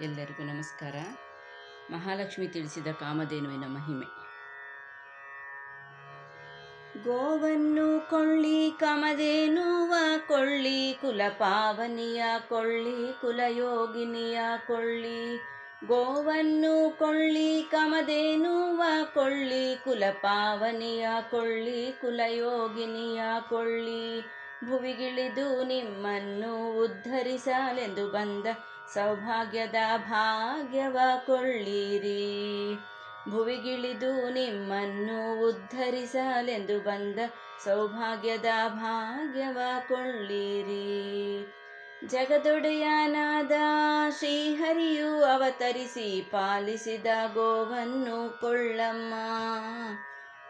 ಎಲ್ಲರಿಗೂ ನಮಸ್ಕಾರ. ಮಹಾಲಕ್ಷ್ಮಿ ತಿಳಿಸಿದ ಕಾಮಧೇನುವಿನ ಮಹಿಮೆ. ಗೋವನ್ನು ಕೊಳ್ಳಿ, ಕಾಮಧೇನುವ ಕೊಳ್ಳಿ, ಕುಲಪಾವನಿಯ ಕೊಳ್ಳಿ, ಕುಲಯೋಗಿನಿಯ ಕೊಳ್ಳಿ. ಗೋವನ್ನು ಕೊಳ್ಳಿ, ಕಾಮಧೇನುವ ಕೊಳ್ಳಿ, ಕುಲಪಾವನಿಯ ಕೊಳ್ಳಿ, ಕುಲಯೋಗಿನಿಯ ಕೊಳ್ಳಿ. ಭುವಿಗಿಳಿದು ನಿಮ್ಮನ್ನು ಉದ್ಧರಿಸಲೆಂದು ಬಂದ ಸೌಭಾಗ್ಯದ ಭಾಗ್ಯವ ಕೊಳ್ಳಿರಿ. ಭುವಿಗಿಳಿದು ನಿಮ್ಮನ್ನು ಉದ್ಧರಿಸಲೆಂದು ಬಂದ ಸೌಭಾಗ್ಯದ ಭಾಗ್ಯವ ಕೊಳ್ಳಿರಿ. ಜಗದೊಡೆಯನಾದ ಶ್ರೀಹರಿಯು ಅವತರಿಸಿ ಪಾಲಿಸಿದ ಗೋವನ್ನು ಕೊಳ್ಳಮ್ಮ.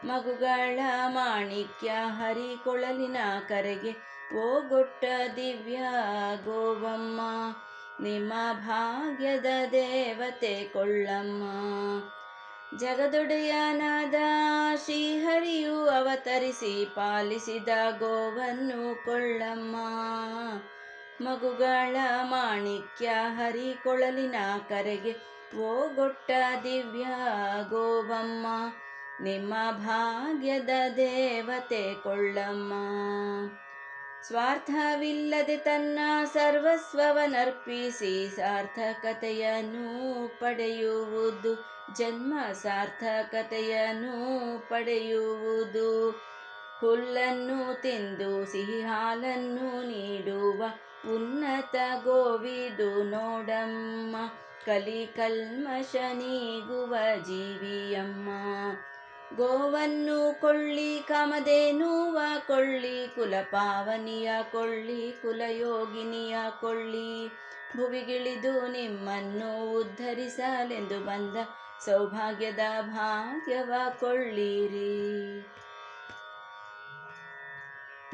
ಮಗುಗಳ ಮಾಣಿಕ್ಯ ಹರಿಕೊಳಲಿನ ಕರೆಗೆ ಓಗೊಟ್ಟ ದಿವ್ಯ ಗೋವಮ್ಮ. ನಿಮ್ಮ ಭಾಗ್ಯದ ದೇವತೆ ಕೊಳ್ಳಮ್ಮ. ಜಗದೊಡೆಯನಾದ ಶ್ರೀಹರಿಯು ಅವತರಿಸಿ ಪಾಲಿಸಿದ ಗೋವನ್ನು ಕೊಳ್ಳಮ್ಮ. ಮಗುಗಳ ಮಾಣಿಕ್ಯ ಹರಿ ಕೊಳಲಿನ ಕರೆಗೆ ಓಗೊಟ್ಟ ದಿವ್ಯ ಗೋವಮ್ಮ. ನಿಮ್ಮ ಭಾಗ್ಯದ ದೇವತೆ ಕೊಳ್ಳಮ್ಮ. ಸ್ವಾರ್ಥವಿಲ್ಲದೆ ತನ್ನ ಸರ್ವಸ್ವವನರ್ಪಿಸಿ ಸಾರ್ಥಕತೆಯನ್ನು ಪಡೆಯುವುದು, ಜನ್ಮ ಸಾರ್ಥಕತೆಯನ್ನು ಪಡೆಯುವುದು. ಹುಲ್ಲನ್ನು ತಿಂದು ಸಿಹಿ ಹಾಲನ್ನು ನೀಡುವ ಉನ್ನತ ಗೋವಿದು ನೋಡಮ್ಮ ಕಲಿ ಕಲ್ಮಶ ನೀಗುವ ಜೀವಿಯಮ್ಮ. ಗೋವನ್ನು ಕೊಳ್ಳಿ ಕಾಮಧೇನುವ ಕೊಳ್ಳಿ, ಕುಲಪಾವನಿಯ ಕೊಳ್ಳಿ, ಕುಲಯೋಗಿನಿಯ ಕೊಳ್ಳಿ. ಭುವಿಗಿಳಿದು ನಿಮ್ಮನ್ನು ಉದ್ಧರಿಸಲೆಂದು ಬಂದ ಸೌಭಾಗ್ಯದ ಭಾಗ್ಯವ ಕೊಳ್ಳಿರಿ.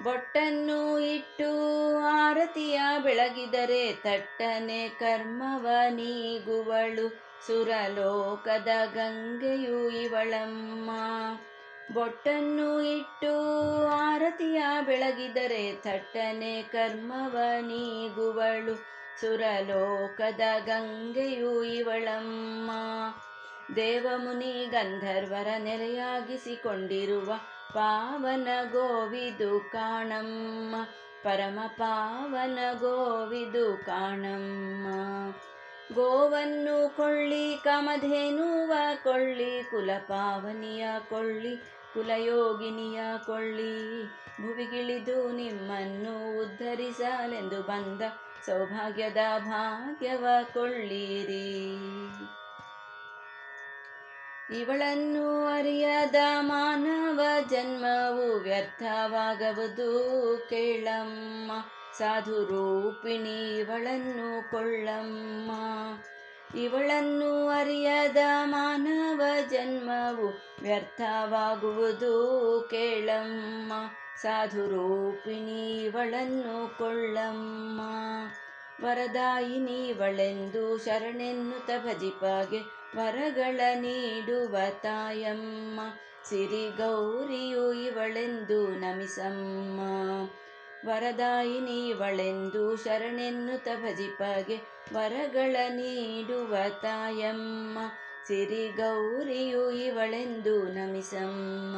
ಬೊಟ್ಟನ್ನು ಇಟ್ಟು ಆರತಿಯ ಬೆಳಗಿದರೆ ತಟ್ಟನೆ ಕರ್ಮವ ನೀಗುವಳು. ಸುರಲೋಕದ ಗಂಗೆಯು ಇವಳಮ್ಮ. ಬೊಟ್ಟನ್ನು ಇಟ್ಟು ಆರತಿಯ ಬೆಳಗಿದರೆ ತಟ್ಟನೆ ಕರ್ಮವ ನೀಗುವಳು. ಸುರಲೋಕದ ಗಂಗೆಯು ಇವಳಮ್ಮ. ದೇವಮುನಿ ಗಂಧರ್ವರ ನೆಲೆಯಾಗಿಸಿಕೊಂಡಿರುವ ಪಾವನ ಗೋವಿದು ಕಾಣಮ್ಮ. ಪರಮ ಪಾವನ ಗೋವಿದು ಕಾಣಮ್ಮ. ಗೋವನ್ನು ಕೊಳ್ಳಿ, ಕಾಮಧೇನುವ ಕೊಳ್ಳಿ, ಕುಲಪಾವನಿಯ ಕೊಳ್ಳಿ, ಕುಲಯೋಗಿನಿಯ ಕೊಳ್ಳಿ. ಭುವಿಗಿಳಿದು ನಿಮ್ಮನ್ನು ಉದ್ಧರಿಸಲೆಂದು ಬಂದ ಸೌಭಾಗ್ಯದ ಭಾಗ್ಯವ ಕೊಳ್ಳಿರಿ. ಇವಳನ್ನು ಅರಿಯದ ಮಾನವ ಜನ್ಮವು ವ್ಯರ್ಥವಾಗುವುದು. ಕೇಳಮ್ಮ ಸಾಧು ರೂಪಿಣಿ ಇವಳನ್ನು ಕೊಳ್ಳಮ್ಮ. ಇವಳನ್ನು ಅರಿಯದ ಮಾನವ ಜನ್ಮವು ವ್ಯರ್ಥವಾಗುವುದು. ಕೇಳಮ್ಮ ಸಾಧು ರೂಪಿಣಿ ಇವಳನ್ನು ಕೊಳ್ಳಮ್ಮ. ವರದಾಯಿನಿ ವಳೆಂದು ಶರಣೆನ್ನುತ ಭಜಿಪಾಗೆ ವರಗಳ ನೀಡುವ ತಾಯಮ್ಮ. ಸಿರಿ ಗೌರಿಯು ಇವಳೆಂದು ನಮಿಸಮ್ಮ. ವರದಾಯಿನಿ ವಳೆಂದು ಶರಣೆನ್ನುತ ಭಜಿಪಾಗೆ ವರಗಳ ನೀಡುವ ತಾಯಮ್ಮ. ಸಿರಿ ಗೌರಿಯು ಇವಳೆಂದು ನಮಿಸಮ್ಮ.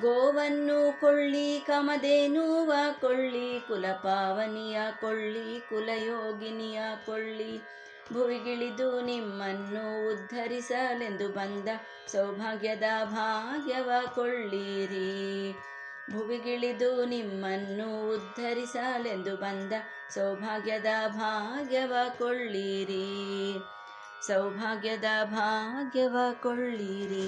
ಗೋವನ್ನು ಕೊಳ್ಳಿ ಕಮದೇನುವ ಕೊಳ್ಳಿ, ಕುಲಪಾವನಿಯ ಕೊಳ್ಳಿ, ಕುಲಯೋಗಿನಿಯ ಕೊಳ್ಳಿ. ಭುವಿಗಿಳಿದು ನಿಮ್ಮನ್ನು ಉದ್ಧರಿಸಲೆಂದು ಬಂದ ಸೌಭಾಗ್ಯದ ಭಾಗ್ಯವ ಕೊಳ್ಳಿರಿ. ಭುವಿಗಿಳಿದು ನಿಮ್ಮನ್ನು ಉದ್ಧರಿಸಲೆಂದು ಬಂದ ಸೌಭಾಗ್ಯದ ಭಾಗ್ಯವ ಕೊಳ್ಳಿರಿ. ಸೌಭಾಗ್ಯದ ಭಾಗ್ಯವ ಕೊಳ್ಳಿರಿ.